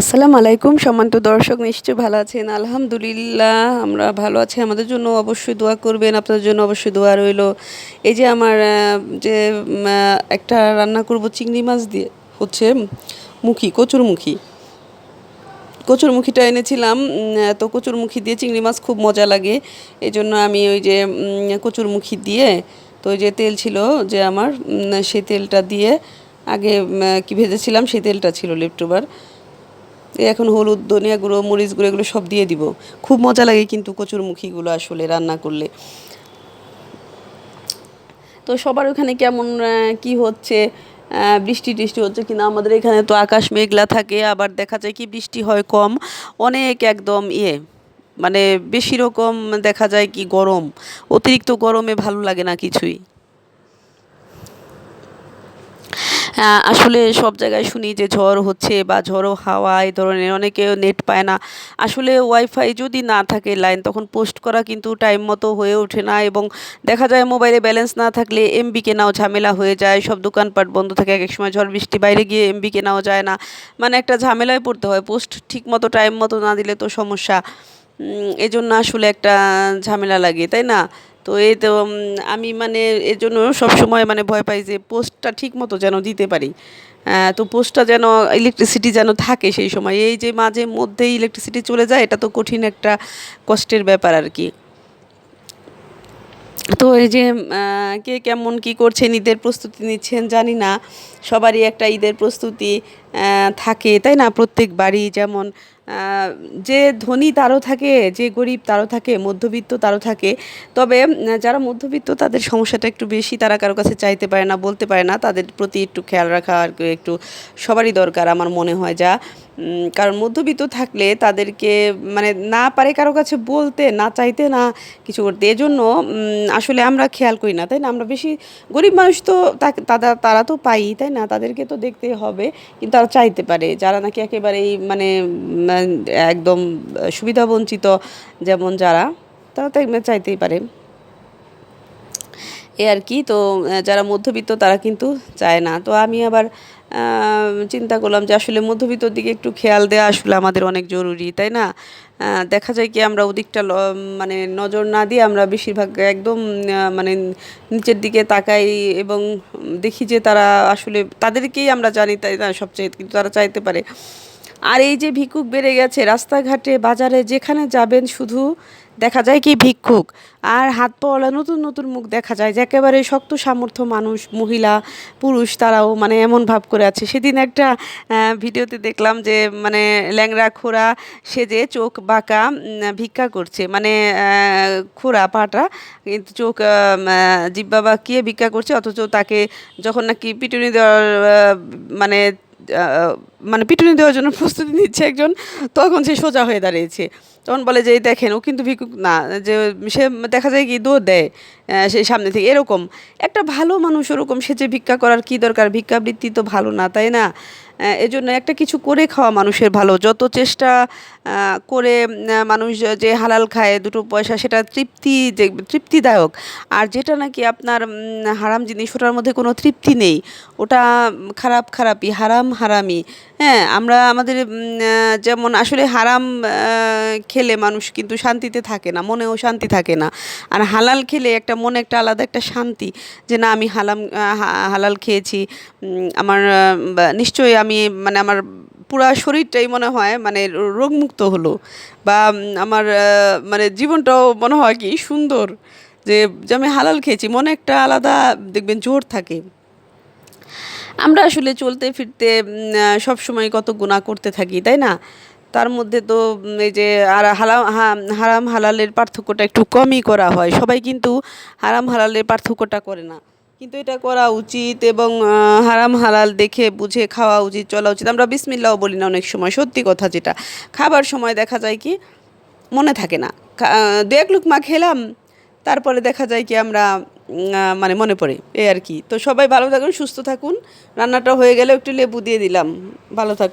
আসসালামু আলাইকুম, সম্মানিত দর্শক নিশ্চয়ই ভালো আছেন। আলহামদুলিল্লাহ, আমরা ভালো আছি। আমাদের জন্য অবশ্যই দোয়া করবেন, আপনাদের জন্য অবশ্যই দোয়া রইল। এই যে আমার যে একটা রান্না করব চিংড়ি মাছ দিয়ে, হচ্ছে মুখি, কচুরমুখী। কচুরমুখীটা এনেছিলাম তো কচুরমুখী দিয়ে চিংড়ি মাছ খুব মজা লাগে। এই জন্য আমি ওই যে কচুরমুখী দিয়ে, তো ওই যে তেল ছিল যে আমার সেই তেলটা দিয়ে, আগে কি ভেজেছিলাম, সেই তেলটা ছিল এই এখন হলুদ, ধনিয়া গুঁড়ো, মরিচ গুঁড়ো এগুলো সব দিয়ে দিব। খুব মজা লাগে কিন্তু কচুর কচুরমুখীগুলো আসলে রান্না করলে। তো সবার ওখানে কেমন কি হচ্ছে? বৃষ্টি টিষ্টি হচ্ছে কিনা? আমাদের এখানে তো আকাশ মেঘলা থাকে, আবার দেখা যায় কি বৃষ্টি হয় কম। অনেক একদম ইয়ে মানে বেশি রকম দেখা যায় কি গরম। অতিরিক্ত গরমে ভালো লাগে না কিছুই। আসলে সব জায়গায় শুনি যে ঝড় হচ্ছে বা ঝড়ো হাওয়া এই ধরনের, অনেকে নেট পায় না। আসলে ওয়াইফাই যদি না থাকে লাইন তখন পোস্ট করা কিন্তু টাইম মতো হয়ে ওঠে না এবং দেখা যায় মোবাইলে ব্যালেন্স না থাকলে এমবি কেনাও ঝামেলা হয়ে যায়। সব দোকানপাট বন্ধ থাকে, এক এক সময় ঝড় বৃষ্টি, বাইরে গিয়ে এমবি কেনাও যায় না। মানে একটা ঝামেলায় পড়তে হয় পোস্ট ঠিক মতো টাইম মতো না দিলে তো সমস্যা। এজন্য আসলে একটা ঝামেলা লাগে, তাই না? তো এই তো আমি মানে এর জন্য সবসময় মানে ভয় পাই যে পোস্টটা ঠিক মতো যেন দিতে পারি। তো পোস্টটা যেন ইলেকট্রিসিটি যেন থাকে সেই সময়। এই যে মাঝে মধ্যেই ইলেকট্রিসিটি চলে যায়, এটা তো কঠিন একটা কষ্টের ব্যাপার আর কি। তো এই যে কে কেমন কি করছেন ঈদের প্রস্তুতি নিচ্ছেন জানি না। সবারই একটা ঈদের প্রস্তুতি। থাকে, তাই না? প্রত্যেক বাড়ি যেমন যে ধনী তারও থাকে, যে গরিব তারও থাকে, মধ্যবিত্ত তারও থাকে। তবে যারা মধ্যবিত্ত তাদের সমস্যাটা একটু বেশি, তারা কারও কাছে চাইতে পারে না, বলতে পারে না। তাদের প্রতি একটু খেয়াল রাখা আর একটু সবারই দরকার আমার মনে হয় যা। কারণ মধ্যবিত্ত থাকলে তাদেরকে মানে না পারে কারও কাছে বলতে, না চাইতে, না কিছু করতে। এজন্য আসলে আমরা খেয়াল করি না, তাই না? আমরা বেশি গরিব মানুষ তো তারা তারা তো পাই, তাই না? তাদেরকে তো দেখতে হবে। কিন্তু তারা চাইতে পারে। যারা নাকি একেবারেই মানে একদম সুবিধা বঞ্চিত, যেমন যারা, তারা তো চাইতেই পারে। এ আর কি, তো যারা মধ্যবিত্ত তারা কিন্তু চায় না। তো আমি আবার চিন্তা করলাম যে আসলে মধ্যবিত্তর দিকে একটু খেয়াল দেওয়া আসলে আমাদের অনেক জরুরি, তাই না? দেখা যায় কি আমরা ওদিকটা মানে নজর না দিয়ে আমরা বেশিরভাগ একদম মানে নিচের দিকে তাকাই এবং দেখি যে তারা আসলে, তাদেরকেই আমরা জানি, তাই সবচেয়ে, কিন্তু তারা চাইতে পারে। আর এই যে ভিক্ষুক বেড়ে গেছে, রাস্তাঘাটে, বাজারে, যেখানে যাবেন শুধু দেখা যায় কি ভিক্ষুক। আর হাত পাওয়ালা নতুন নতুন মুখ দেখা যায় যে একেবারে শক্ত সামর্থ্য মানুষ, মহিলা, পুরুষ, তারাও মানে এমন ভাব করে আছে। সেদিন একটা ভিডিওতে দেখলাম যে মানে ল্যাংরা খোরা সেজে চোখ বাঁকা ভিক্ষা করছে। মানে খোরা পাটা, কিন্তু চোখ জিব্বা বাঁকিয়ে ভিক্ষা করছে, অথচ তাকে যখন নাকি পিটুনি দেওয়ার মানে মানে পিটুনি দেওয়ার জন্য প্রস্তুতি নিচ্ছে একজন, তখন সে সোজা হয়ে দাঁড়িয়েছে। তখন বলে যে দেখেন, ও কিন্তু ভিক্ষুক না, যে সে দেখা যায় কি দৌড় দেয় সে সামনে থেকে। এরকম। একটা ভালো মানুষ ওরকম, সে যে ভিক্ষা করার কি দরকার? ভিক্ষাবৃত্তি তো ভালো না, তাই না? এজন্য একটা কিছু করে খাওয়া মানুষের ভালো। যত চেষ্টা করে মানুষ যে হালাল খায়, দুটো পয়সা, সেটা তৃপ্তি, যে তৃপ্তিদায়ক। আর যেটা নাকি আপনার হারাম জিনিস, ওটার মধ্যে কোনো তৃপ্তি নেই। ওটা খারাপ খারাপই, হারাম হারামি হ্যাঁ আমরা আমাদের যেমন আসলে হারাম খেলে মানুষ কিন্তু শান্তিতে থাকে না, মনেও শান্তি থাকে না। আর হালাল খেলে একটা মনে একটা আলাদা একটা শান্তি যে না, আমি হালাম হালাল খেয়েছি। আমার নিশ্চয়ই আমি মানে আমার পুরা শরীরটাই মনে হয় মানে রোগমুক্ত হলো। বা আমার মানে জীবনটাও মনে হয় কি সুন্দর যে আমি হালাল খেয়েছি, মনে একটা আলাদা, দেখবেন জোর থাকে। আমরা আসলে চলতে ফিরতে সব সময় কত গুণা করতে থাকি, তাই না? তার মধ্যে তো এই যে আর হালাম হারাম হালালের পার্থক্যটা একটু কমই করা হয়। সবাই কিন্তু হারাম হালালের পার্থক্যটা করে না। কিন্তু এটা করা উচিত এবং হারাম হালাল দেখে বুঝে খাওয়া উচিত, চলা উচিত। আমরা বিসমিল্লাও বলি না অনেক সময়, সত্যি কথা যেটা। খাবার সময় দেখা যায় কি, মনে থাকে না। দু এক লুকমা খেলাম, তারপরে দেখা যায় কি আমরা মানে মনে পড়ে, এই আর কি। তো সবাই ভালো থাকুন, সুস্থ থাকুন। রান্নাটা হয়ে গেলে একটু লেবু দিয়ে দিলাম। ভালো থাকুন।